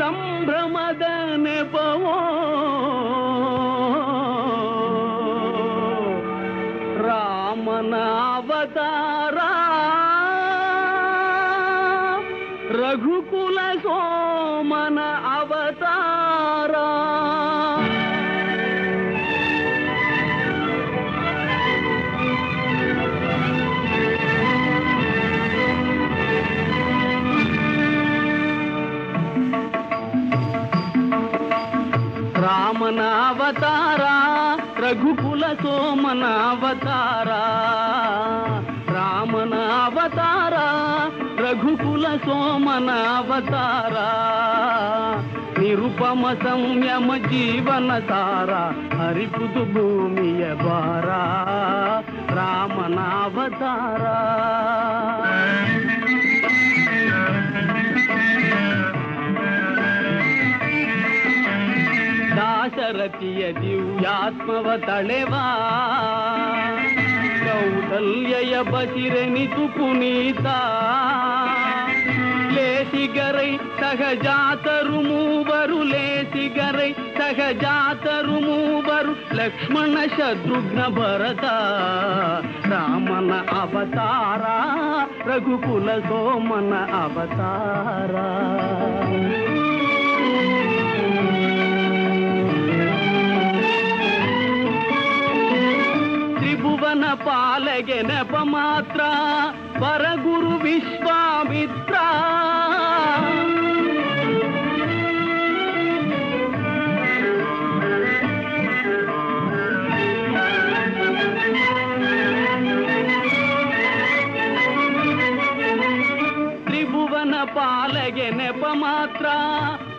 ಸಂಭ್ರಮದ ನೆಪವೋ ರಾಮನಾವತಾರ ರಘುಕುಲ ಸೋಮನ ಅವತಾರ ರಾಮನ ಅವತಾರ ರಘುಕುಲ ಸೋಮನ ಅವತಾರ ರಾಮನ ಅವತಾರ ರಘುಕುಲ ಸೋಮನ ಅವತಾರ ನಿರುಪಮ ಸಂಯಮ ಜೀವನ ಸಾರ ಹರಿಪುದು ದಿವ್ಯಾತ್ಮವ ತಳೆವಾ ಕೌಸಲ್ಯಯ ಬಸಿರೆನಿತು ಪುನೀತ ಲೇಸಿಗರೈ ಸಹಜಾತರು ಮೂವರು ಲೇಸಿಗರೈ ಸಹಜಾತರು ಮೂವರು ಲಕ್ಷ್ಮಣ ಶತ್ರುಘ್ನ ಭರತ ರಾಮನ ಅವತಾರ ರಘುಕುಲ ಸೋಮನ ಅವತಾರ ಪಾಲಗೆ ನೆಪ ಮಾತ್ರ ಪರಗುರು ವಿಶ್ವಾಮಿತ್ರ. ತ್ರಿಭುವನ ಪಾಲಗೆ ನೆಪ ಮಾತ್ರ,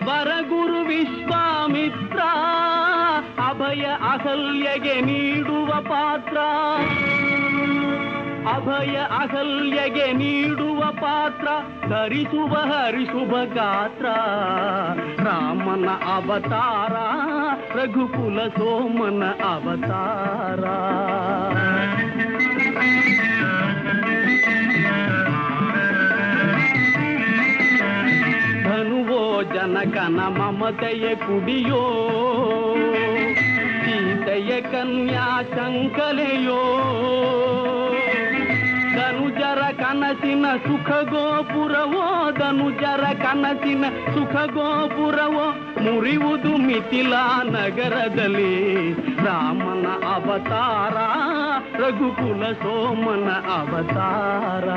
ವರಗುರು ವಿಶ್ವಾಮಿತ್ರ. ಅಭಯ ಅಸಲ್ಯಗೆ ನೀಡುವ ಪಾತ್ರ. ಅಭಯ ಅಹಲ್ಯಗೆ ನೀಡುವ ಪಾತ್ರ ಧರಿಸುವ ಹರಿಶುಭ ಗಾತ್ರ. ರಾಮನ ಅವತಾರ, ರಘುಕುಲ ಸೋಮನ ಅವತಾರ. ಧನುವೋ ಜನಕನ ಮಮತೆಯ ಕುಡಿಯೋ, ಸೀತೆಯ ಕನ್ಯಾ ಕನಸಿನ ಸುಖ ಗೋಪುರವೋ ಧನುಜರ ಕನಸಿನ ಸುಖ ಗೋಪುರವೋ ಮುರಿಯುವುದು ಮಿಥಿಲಾ ನಗರದಲ್ಲಿ. ರಾಮನ ಅವತಾರ, ರಘುಕುಲ ಸೋಮನ ಅವತಾರ.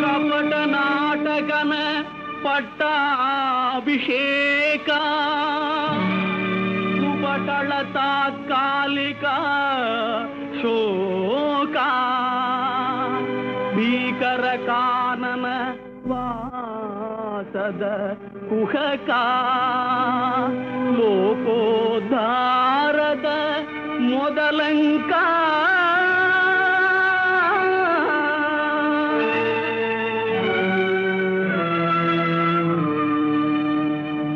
ಕಪಟ ನಾಟಕನ ಪಟ್ಟಾಭಿಷೇಕ. ಕುಪಟಳ ತಾತ್ಕಾಲಿಕ ಶೋಕ ಭೀಕರ ಕಾನನ ವಾಸದ ಕುಹಕ ಲೋಕೋದ್ಧಾರದ ಮೊದಲಂಕ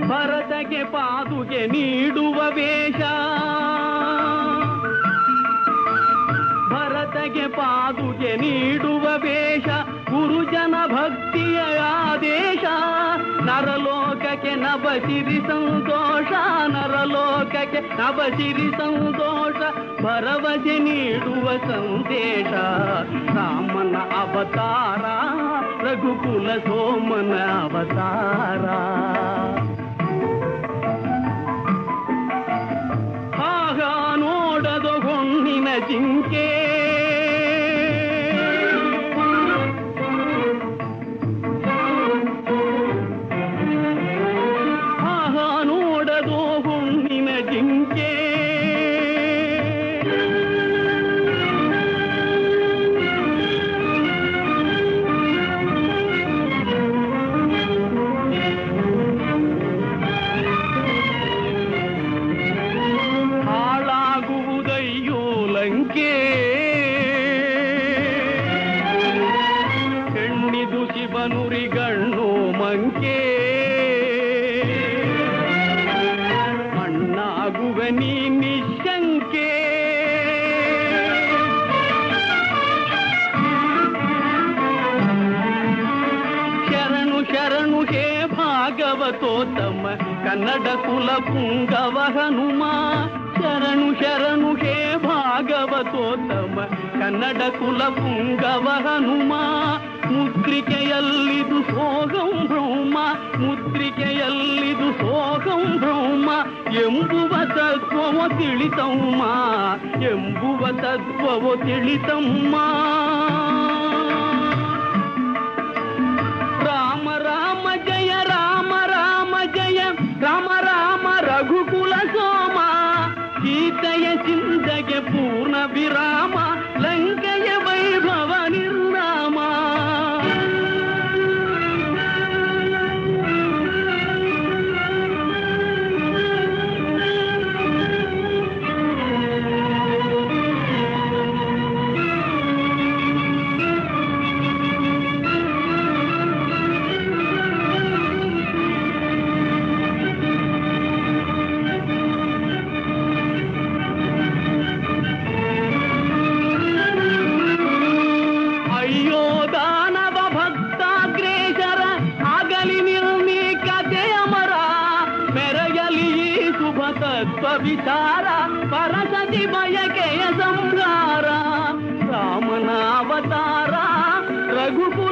ಭರತಗೆ ಪಾದುಗೆ ನೀಡುವ ಭರತಗೆ ಪಾದುಗೆ ನೀಡುವ ವೇಷ, ಗುರುಜನ ಭಕ್ತಿಯ ಆದೇಶ. ನರಲೋಕಕ್ಕೆ ನಬಸಿರಿ ಸಂತೋಷ, ನರಲೋಕಕ್ಕೆ ನಬಸಿರಿ ಸಂತೋಷ, ಭರವಸೆ ನೀಡುವ ಸಂದೇಶ. ರಾಮನ ಅವತಾರ, ರಘುಕುಲ ಸೋಮನ ಅವತಾರ. ಆಗ ನೋಡದು ಹೊಣ್ಣಿನ ಜಿಂಕೆ ಜಿಂಕೆ ಹಾಳಾಗುವುದಯ್ಯೋ ಲಂಕೆ. ಹೆಣ್ಣಿದು ಶಿವನುರಿಗಣ್ಣು ಮಂಕೆ. ಕನ್ನಡ ಕುಲ ಪುಂಗವ ಹನುಮ. ಶರಣು ಶರಣು, ಹೇ ಭಾಗವತೋತ್ತಮ. ಕನ್ನಡ ಕುಲ ಪುಂಗವ ಹನುಮ. ಮುದ್ರಿಕೆಯಲ್ಲಿದು ಸೋಗಂ ಬ್ರಹ್ಮ. ಮುದ್ರಿಕೆಯಲ್ಲಿದು ಸೋಗಂ ಬ್ರಹ್ಮ. ಎಂಬುವ ತತ್ವವ ತಿಳಿತಮ್ಮ. ಎಂಬುವ ತತ್ವವ ತಿಳಿತಮ್ಮ. ಸೀತೆಯ ಚಿಂತೆಗೆ ಪೂರ್ಣ ವಿರಾಮ بوکے